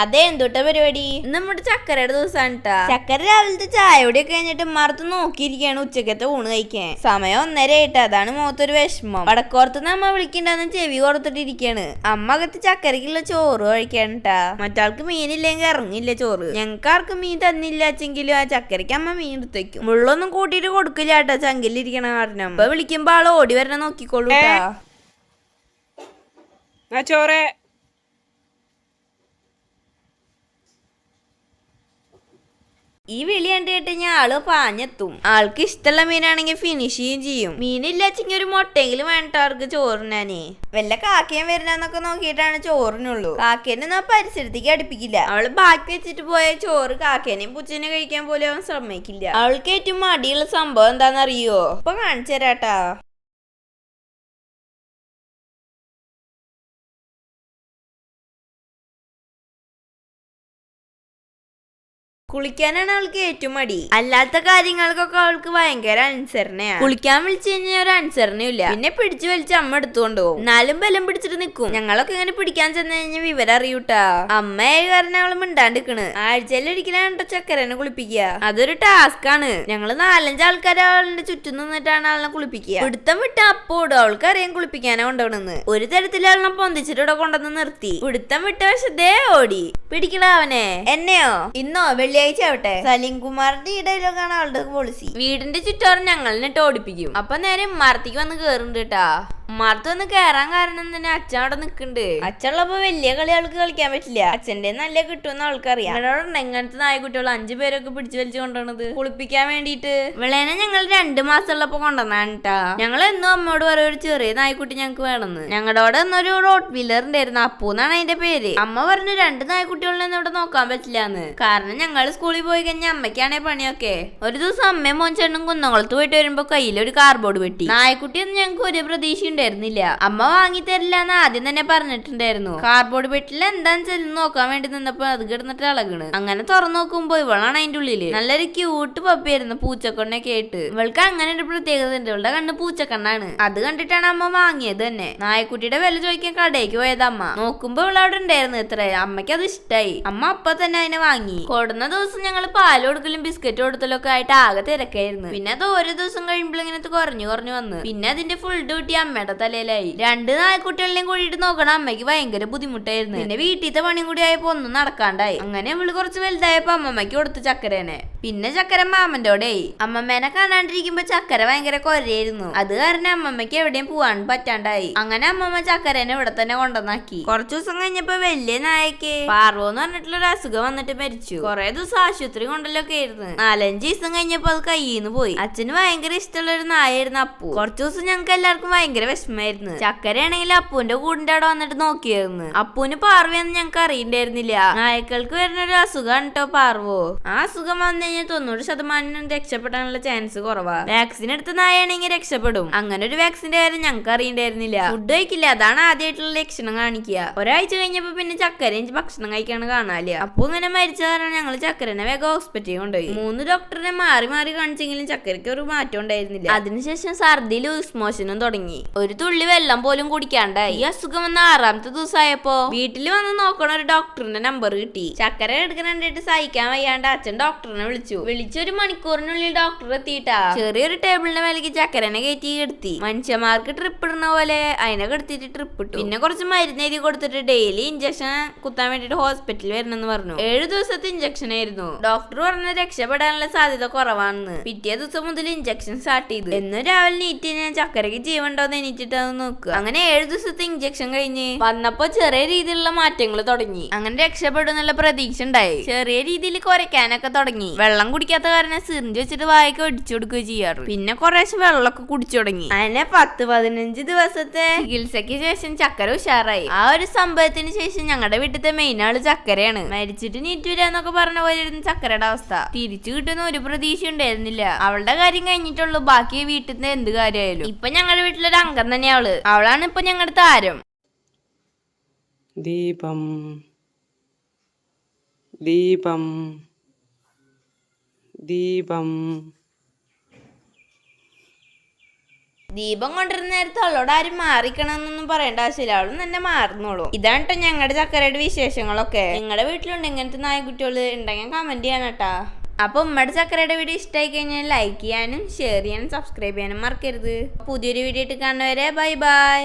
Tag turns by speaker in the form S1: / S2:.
S1: അതെ എന്തുട്ട പരിപാടി നമ്മുടെ ചക്കരയുടെ ദിവസമാണ് ചക്കര രാവിലത്തെ ചായ കൂടി കഴിഞ്ഞിട്ട് മറത്ത് നോക്കിയിരിക്കുകയാണ് ഉച്ചക്കത്തെ ഊണ് കഴിക്കാൻ. സമയം ഒന്നര ആയിട്ട് അതാണ് മുഖത്തൊരു വിഷമം. വടക്കോർത്തുനിന്ന് അമ്മ വിളിക്കണ്ടെന്ന് ചെവി കൊടുത്തിട്ടിരിക്കാണ് അമ്മ അകത്ത് ചക്കരക്കുള്ള ചോറ് കഴിക്കാണ് ട്ടാ മറ്റാൾക്ക് മീനില്ലെങ്കിൽ ഇറങ്ങില്ല ചോറ്. ഞങ്ങൾക്ക് ആർക്കും മീൻ തന്നില്ല വെച്ചെങ്കിലും ആ ചക്കരയ്ക്ക് അമ്മ മീൻ എടുത്തേക്കും. മുള്ളൊന്നും കൂട്ടിയിട്ട് കൊടുക്കില്ല കേട്ടോ ചങ്കിലിരിക്കണ കാരണം. ഇപ്പൊ വിളിക്കുമ്പോ ആൾ ഓടി വരണ നോക്കിക്കോളൂ
S2: ചോറ്.
S1: ഈ വിളി കണ്ടിട്ട് ഞാൻ ആൾ പാഞ്ഞെത്തും. ആൾക്ക് ഇഷ്ടമുള്ള മീനാണെങ്കിൽ ഫിനിഷ് ചെയ്യും ചെയ്യും. മീനില്ലാച്ചെങ്കിൽ ഒരു മുട്ടെങ്കിലും വേണ്ട അവർക്ക് ചോറിനാനേ. വല്ല കാക്കയും വരുന്നൊക്കെ നോക്കിയിട്ടാണ് ചോറിനുള്ളൂ. കാക്കേനെ നാ പരിസരത്തേക്ക് അടുപ്പിക്കില്ല. അവൾ ബാക്കി വെച്ചിട്ട് പോയ ചോറ് കാക്കേനെയും പുച്ചനെ കഴിക്കാൻ പോലും അവൻ ശ്രമിക്കില്ല അവൾക്ക് ഏറ്റവും മടിയുള്ള സംഭവം എന്താണെന്നറിയോ? ഇപ്പൊ കാണിച്ചു തരാട്ടാ കുളിക്കാനാണ് അവൾക്ക് ഏറ്റവും മടി. അല്ലാത്ത കാര്യങ്ങൾക്കൊക്കെ അവൾക്ക് ഭയങ്കര അനുസരണയാണ് കുളിക്കാൻ വിളിച്ചു കഴിഞ്ഞാൽ ഒരു അനുസരണയില്ല പിന്നെ പിടിച്ചു വലിച്ച് അമ്മ എടുത്തുകൊണ്ട് പോകും എന്നാലും ബലം പിടിച്ചിട്ട് നിൽക്കും. ഞങ്ങളൊക്കെ ഇങ്ങനെ പിടിക്കാൻ ചെന്ന് കഴിഞ്ഞാൽ വിവരം അറിയൂട്ടാ. അമ്മയായ കാരണം അവൾ മിണ്ടാണ്ടിക്കണ് ആഴ്ചയിൽ ഒരിക്കലാണ് ചക്കരനെ കുളിപ്പിക്കുക? അതൊരു ടാസ്ക് ആണ്. ഞങ്ങൾ നാലഞ്ച് ആൾക്കാരെ അവളുടെ ചുറ്റും നിന്നിട്ടാണ് അവളെ കുളിപ്പിക്കുക. പിടുത്തം വിട്ട് അപ്പോടും അവൾക്ക് അറിയാൻ കുളിപ്പിക്കാനാ കൊണ്ടുപോകണെന്ന്. ഒരു തരത്തിൽ അവളെ പൊന്തിച്ചിട്ട് ഇവിടെ കൊണ്ടുവന്ന് നിർത്തി. പിടുത്തം വിട്ട പക്ഷേ ഓടി. പിടിക്കണ അവനെ. എന്നെയോ? ഇന്നോ? വെള്ളിയാഴ്ച ആവട്ടെ സലീം കുമാറിന്റെ ഈ ഡയലോഗാണ് അവളുടെ പോളിസി വീടിന്റെ ചുറ്റോറും ഞങ്ങളിനിട്ട് ഓടിപ്പിക്കും. അപ്പൊ നേരെ മരത്തേക്ക് വന്ന് കേറുന്നുണ്ട് കേട്ടാ മരത്ത് വന്ന് കേറാൻ കാരണം തന്നെ അച്ഛൻ അവിടെ നിക്കുന്നുണ്ട് അച്ഛനുള്ളപ്പോ വലിയ കളി ആൾക്ക് കളിക്കാൻ പറ്റില്ല. അച്ഛന്റെ നല്ല കിട്ടുമെന്ന് ആൾക്കറിയാം എങ്ങനത്തെ നായക്കുട്ടികൾ അഞ്ചു പേരൊക്കെ പിടിച്ചു വലിച്ചു കൊണ്ടുവന്നത് കുളിപ്പിക്കാൻ വേണ്ടിയിട്ട്. വിളേനെ ഞങ്ങൾ രണ്ടു മാസം ഉള്ളപ്പോ കൊണ്ടുവന്നാണ് കേട്ടാ ഞങ്ങൾ എന്നും അമ്മയോട് പറയും ഒരു ചെറിയ നായ്ക്കുട്ടി ഞങ്ങൾക്ക് വേണമെന്ന്. ഞങ്ങളുടെ അവിടെ എന്നൊരു റോഡ് വീലർ ഉണ്ടായിരുന്നു. അപ്പു എന്നാണ് അതിന്റെ പേര്. അമ്മ പറഞ്ഞു രണ്ട് നായ്ക്കുട്ടികളൊന്നും ഇവിടെ നോക്കാൻ പറ്റില്ലാന്ന്. കാരണം ഞങ്ങൾ സ്കൂളിൽ പോയി കഴിഞ്ഞാൽ അമ്മയ്ക്കാണെ പണിയൊക്കെ. ഒരു ദിവസം അമ്മയും മോൻ ചേട്ടനും കുന്നംകുളത്ത് പോയിട്ട് വരുമ്പോ കയ്യിൽ ഒരു കാർബോർഡ് പെട്ടി നായ്ക്കുട്ടിയൊന്നും ഞങ്ങൾക്ക് ഒരു പ്രതീക്ഷ ഉണ്ടായിരുന്നില്ല. അമ്മ വാങ്ങി തരില്ല എന്ന് ആദ്യം തന്നെ പറഞ്ഞിട്ടുണ്ടായിരുന്നു. കാർഡ്ബോർഡ് പെട്ടിൽ എന്താന്ന് ചെന്ന് നോക്കാൻ വേണ്ടി നിന്നപ്പോ അത് കിടന്നിട്ട് ഇളകണ്. അങ്ങനെ തുറന്നു നോക്കുമ്പോ ഇവളാണ് അതിന്റെ ഉള്ളിൽ. നല്ലൊരു ക്യൂട്ട് പപ്പിയായിരുന്നു പൂച്ചക്കൊണ്ണെ കേട്ട്. ഇവൾക്ക് അങ്ങനെ ഒരു പ്രത്യേകത ഉണ്ട്. ഇവളുടെ കണ്ണ് പൂച്ചക്കണ്ണാണ്. അത് കണ്ടിട്ടാണ് അമ്മ വാങ്ങിയത് തന്നെ. നായക്കുട്ടിയുടെ വില ചോദിക്കാൻ കടയ്ക്ക് പോയത് അമ്മ നോക്കുമ്പോ ഇവൾ അവിടെ ഉണ്ടായിരുന്നു ഇത്ര. അമ്മയ്ക്ക് അത് ഇഷ്ടായി. അമ്മ അപ്പൊ തന്നെ അതിനെ വാങ്ങി. കൊടുന്ന ദിവസം ഞങ്ങൾ പാൽ കൊടുക്കലും ബിസ്ക്കറ്റ് കൊടുക്കലും ഒക്കെ ആയിട്ട് ആകെ തിരക്കായിരുന്നു. പിന്നെ അത് ഓരോ ദിവസം കഴിയുമ്പോൾ ഇങ്ങനത്തെ കുറഞ്ഞു കുറഞ്ഞു വന്ന്. പിന്നെ അതിന്റെ ഫുൾ ഡ്യൂട്ടി അമ്മയുടെ തലയിലായി. രണ്ട് നായ്ക്കുട്ടികളെയും കൂടിയിട്ട് നോക്കണം. അമ്മയ്ക്ക് ഭയങ്കര ബുദ്ധിമുട്ടായിരുന്നു. പിന്നെ വീട്ടിലത്തെ പണിയും കൂടി ആയപ്പോ ഒന്നും നടക്കാണ്ടായി. അങ്ങനെ ഇവൾ കുറച്ച് വലുതായപ്പോ അമ്മമ്മയ്ക്ക് കൊടുത്തു ചക്കരേനെ. പിന്നെ ചക്കര മാമന്റെ കൂടെ അമ്മമ്മേനെ കാണാണ്ടിരിക്കുമ്പോ ചക്കര ഭയങ്കര കൊരയായിരുന്നു. അത് കാരണം അമ്മമ്മക്ക് എവിടെയും പോവാൻ പറ്റാണ്ടായി. അങ്ങനെ അമ്മമ്മ ചക്കരനെ ഇവിടെ തന്നെ കൊണ്ടുവന്നാക്കി. കുറച്ചു ദിവസം കഴിഞ്ഞപ്പോ വലിയ നായക്ക് പാർവോ എന്ന് പറഞ്ഞിട്ടുള്ള ഒരു അസുഖം വന്നിട്ട് മരിച്ചു. കുറെ ദിവസം ആശുപത്രി കൊണ്ടല്ലൊക്കെ ആയിരുന്നു. നാലഞ്ച് ദിവസം കഴിഞ്ഞപ്പോ അത് കയ്യിന്ന് പോയി. അച്ഛന് ഭയങ്കര ഇഷ്ടമുള്ള ഒരു നായായിരുന്നു അപ്പു. കുറച്ചു ദിവസം ഞങ്ങൾക്ക് എല്ലാവർക്കും ഭയങ്കര വിഷമായിരുന്നു ചക്കരയാണെങ്കിൽ അപ്പുവിന്റെ കൂടിന്റെ അവിടെ വന്നിട്ട് നോക്കിയായിരുന്നു. അപ്പുവിന് പാർവയെന്ന് ഞങ്ങൾക്ക് അറിയണ്ടായിരുന്നില്ല. നായക്കൾക്ക് വരുന്ന ഒരു അസുഖമാണ് കേട്ടോ പാർവോ. ആ അസുഖം വന്നു കഴിഞ്ഞാൽ തൊണ്ണൂറ് ശതമാനം രക്ഷപ്പെടാനുള്ള ചാൻസ് കുറവാ. വാക്സിൻ എടുത്ത നായാണെങ്കിൽ രക്ഷപ്പെടും. അങ്ങനെ ഒരു വാക്സിന്റെ കാര്യം ഞങ്ങൾക്ക് അറിയണ്ടായിരുന്നില്ല. ഫുഡ് കഴിക്കില്ല. അതാണ് ആദ്യമായിട്ടുള്ള ലക്ഷണം കാണിക്കുക. ഒരാഴ്ച കഴിഞ്ഞപ്പോ പിന്നെ ചക്കരയും ഭക്ഷണം കഴിക്കാണ് കാണാല്ല അപ്പൊ ഇങ്ങനെ മരിച്ച കാരണം ഞങ്ങൾ ചക്കരനെ വേഗം ഹോസ്പിറ്റലിൽ കൊണ്ടുപോയി. മൂന്ന് ഡോക്ടറിനെ മാറി മാറി കാണിച്ചെങ്കിലും ചക്കരയ്ക്ക് ഒരു മാറ്റം ഉണ്ടായിരുന്നില്ല. അതിനുശേഷം സർദി ലൂസ് മോഷനും തുടങ്ങി. ഒരു തുള്ളി വെള്ളം പോലും കുടിക്കാണ്ടായി. ഈ അസുഖം വന്ന ആറാമത്തെ ദിവസമായപ്പോ വീട്ടിൽ വന്ന് നോക്കണ ഒരു ഡോക്ടറിന്റെ നമ്പർ കിട്ടി. ചക്കര എടുക്കണ കണ്ടിട്ട് സഹിക്കാൻ വയ്യാണ്ട് അച്ഛൻ ഡോക്ടറിനെ വിളിച്ചു വിളിച്ചൊരു മണിക്കൂറിനുള്ളിൽ ഡോക്ടർ എത്തിയിട്ടാ. ചെറിയൊരു ടേബിളിന്റെ മേലേക്ക് ചക്കരനെ കയറ്റി എടുത്തി. മനുഷ്യന്മാർക്ക് ട്രിപ്പ് ഇടുന്ന പോലെ അതിനെ കെടുത്തിട്ട് ട്രിപ്പ് ഇട്ടു. പിന്നെ കുറച്ച് മരുന്ന് എഴുതി കൊടുത്തിട്ട് ഡെയിലി ഇഞ്ചക്ഷൻ കുത്താൻ വേണ്ടിട്ട് ഹോസ്പിറ്റലിൽ വരണമെന്ന് പറഞ്ഞു. ഏഴു ദിവസത്തെ ഇഞ്ചക്ഷൻ ആയിരുന്നു. ഡോക്ടർ പറഞ്ഞ രക്ഷപ്പെടാനുള്ള സാധ്യത കുറവാണെന്ന്. പിറ്റേ ദിവസം മുതൽ ഇഞ്ചക്ഷൻ സ്റ്റാർട്ട് ചെയ്തു. എന്നും രാവിലെ നീറ്റ് ഞാൻ ചക്കരയ്ക്ക് ജീവണ്ടോന്ന് എണീറ്റിട്ട് അത് നോക്കുക. അങ്ങനെ ഏഴു ദിവസത്തെ ഇഞ്ചക്ഷൻ കഴിഞ്ഞ് വന്നപ്പോ ചെറിയ രീതിയിലുള്ള മാറ്റങ്ങൾ തുടങ്ങി. അങ്ങനെ രക്ഷപ്പെടും എന്നുള്ള പ്രതീക്ഷ ഉണ്ടായി. ചെറിയ രീതിയിൽ കുറയ്ക്കാനൊക്കെ തുടങ്ങി. വെള്ളം കുടിക്കാത്ത കാരണം സിറിഞ്ച് വെച്ചിട്ട് വായൊക്കെ ഒടിച്ചു കൊടുക്കുക ചെയ്യാറ്. പിന്നെ കുറേശ്ശെ വെള്ളമൊക്കെ കുടിച്ചു തുടങ്ങി. അങ്ങനെ പത്ത് പതിനഞ്ച് ദിവസത്തെ ചികിത്സയ്ക്ക് ശേഷം ചക്കര ഉഷാറായി. ആ ഒരു സംഭവത്തിന് ശേഷം ഞങ്ങളുടെ വീട്ടിലത്തെ മെയിൻ ആൾ ചക്കരയാണ്. മരിച്ചിട്ട് നീറ്റ് എന്നൊക്കെ പറഞ്ഞ പോലെ ഇരുന്ന് ചക്കരയുടെ അവസ്ഥ. തിരിച്ചു കിട്ടുന്ന ഒരു പ്രതീക്ഷ ഉണ്ടായിരുന്നില്ല. അവളുടെ കാര്യം കഴിഞ്ഞിട്ടുള്ളൂ. ബാക്കി വീട്ടിൽ എന്ത് കാര്യമായാലും. ഇപ്പൊ ഞങ്ങളുടെ വീട്ടിലൊരു അംഗം തന്നെ അവൾ. അവളാണ് ഇപ്പൊ ഞങ്ങളുടെ താരം.
S2: ദീപം. ദീപം. ദീപം.
S1: ദീപം കൊണ്ടിരുന്ന നേരത്തെ അവളോട് ആരും മാറിക്കണമെന്നൊന്നും പറയേണ്ട ആവശ്യമില്ല. അവളും തന്നെ മാറുന്നോളൂ. ഇതാണ് കേട്ടോ ഞങ്ങളുടെ ചക്കരയുടെ വിശേഷങ്ങളൊക്കെ. നിങ്ങളുടെ വീട്ടിലുണ്ട് ഇങ്ങനത്തെ നായക്കുട്ടികൾ ഉണ്ടെങ്കിൽ കമന്റ് ചെയ്യണം കേട്ടാ അപ്പൊ ഉമ്മയുടെ ചക്കരയുടെ വീഡിയോ ഇഷ്ടമായി കഴിഞ്ഞാൽ ലൈക്ക് ചെയ്യാനും ഷെയർ ചെയ്യാനും സബ്സ്ക്രൈബ് ചെയ്യാനും മറക്കരുത്. പുതിയൊരു വീഡിയോ ഇട്ട് കാണുന്നവരെ ബൈ ബൈ